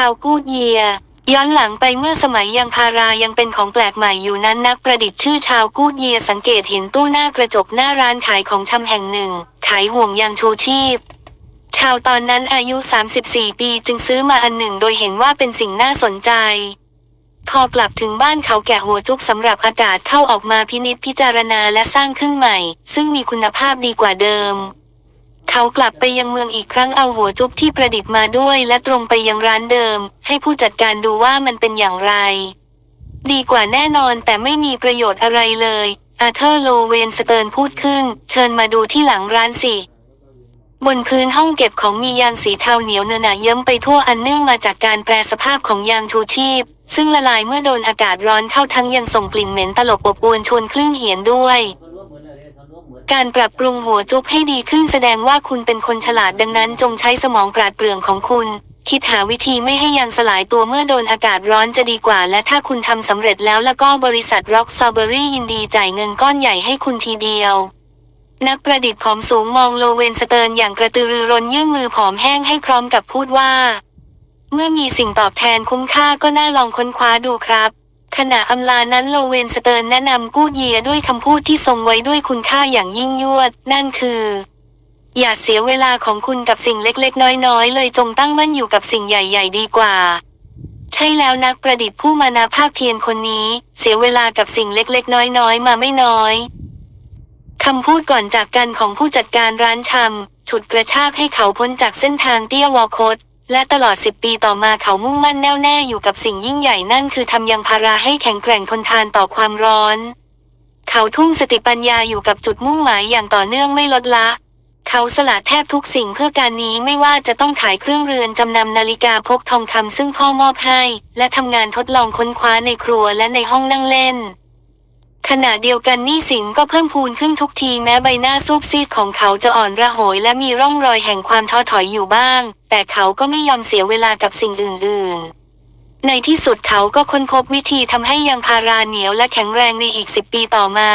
ชาวกูดเยีย ย้อนหลังไปเมื่อสมัยยางพารายังเป็นของแปลกใหม่อยู่นั้นนักประดิษฐ์ชื่อชาวกูดเยียสังเกตเห็นตู้หน้ากระจกหน้าร้านขายของชำแห่งหนึ่ง ขายห่วงยางชูชีพชาวตอนนั้นอายุ 34 ปีจึงซื้อมาอันหนึ่งโดยเห็นว่าเป็นสิ่งน่าสนใจ พอกลับถึงบ้านเขาแกะหัวจุกสำหรับอากาศเข้าออกมาพินิจพิจารณาและสร้างขึ้นใหม่ ซึ่งมีคุณภาพดีกว่าเดิม เขากลับไปยังเมืองอีกครั้งเอาหัวจุกที่ประดิษฐ์มาด้วย และตรงไปยังร้านเดิม ให้ผู้จัดการดูว่ามันเป็นอย่างไร ดีกว่าแน่นอนแต่ไม่มีประโยชน์อะไรเลย อาเธอร์โลเวนสเติร์นพูดขึ้น เชิญมาดูที่หลังร้านสิบนพื้นห้องเก็บของมียางสีเทาเหนียวเนอหนะเยิ้มไปทั่วอันเนื่องมาจากการแปรสภาพของยางชูชีพ ซึ่งละลายเมื่อโดนอากาศร้อนเข้าทั้งยังส่งกลิ่นเหม็นตลบอบอวนชวนคลื่นเหียนด้วย การปรับปรุงหัวจุกให้ดีขึ้นแสดงว่าคุณเป็นคนฉลาดดังนั้นจงใช้สมองปราดเปรื่องของคุณ คิดหาวิธีไม่ให้ยางสลายตัวเมื่อโดนอากาศร้อนจะดีกว่า และถ้าคุณทำสำเร็จแล้วแล้วก็บริษัทร็อกซอเบอรี่ยินดีจ่ายเงินก้อนใหญ่ให้คุณทีเดียว นักประดิษฐ์ผอมสูงมองโลเวนสเติร์นอย่างกระตือรือร้นยื่นมือผอมแห้งให้พร้อมกับพูดว่า เมื่อมีสิ่งตอบแทนคุ้มค่าก็น่าลองค้นคว้าดูครับ ขณะอำลานั้นโลเวนสเติร์แนะนำกูดเยียด้วยคำพูดที่ทรงไว้ด้วยคุณค่าอย่างยิ่งยวด นั่นคือ อย่าเสียเวลาของคุณกับสิ่งเล็กๆ น้อยๆ เลยจงตั้งมั่นอยู่กับสิ่งใหญ่ ๆ ดีกว่า ใช่แล้วนักประดิษฐ์ผู้มานาภาคเพียรคนนี้ เสียเวลากับสิ่งเล็กๆ น้อยๆ มาไม่น้อยคำพูดก่อนจากกันของผู้จัดการร้านชำฉุดกระชากให้เขาพ้นจากเส้นทางเตี้ยวอคต และตลอดสิบปีต่อมาเขามุ่งมั่นแน่วแน่อยู่กับสิ่งยิ่งใหญ่นั่นคือทำยางพาราให้แข็งแกร่งทนทานต่อความร้อน เขาทุ่มสติปัญญาอยู่กับจุดมุ่งหมายอย่างต่อเนื่องไม่ลดละ เขาสละแทบทุกสิ่งเพื่อการนี้ไม่ว่าจะต้องขายเครื่องเรือนจำนำนาฬิกาพกทองคำซึ่งพ่อมอบให้ และทำงานทดลองค้นคว้าในครัวและในห้องนั่งเล่น ขณะเดียวกันหนี้สินก็เพิ่มพูนขึ้นทุกทีแม้ใบหน้าซูบซีดของเขาจะอ่อนระโหยและมีร่องรอยแห่งความท้อถอยอยู่บ้าง แต่เขาก็ไม่ยอมเสียเวลากับสิ่งอื่น ๆ ในที่สุดเขาก็ค้นพบวิธีทำให้ยางพาราเหนียวและแข็งแรงในอีกสิบปีต่อมา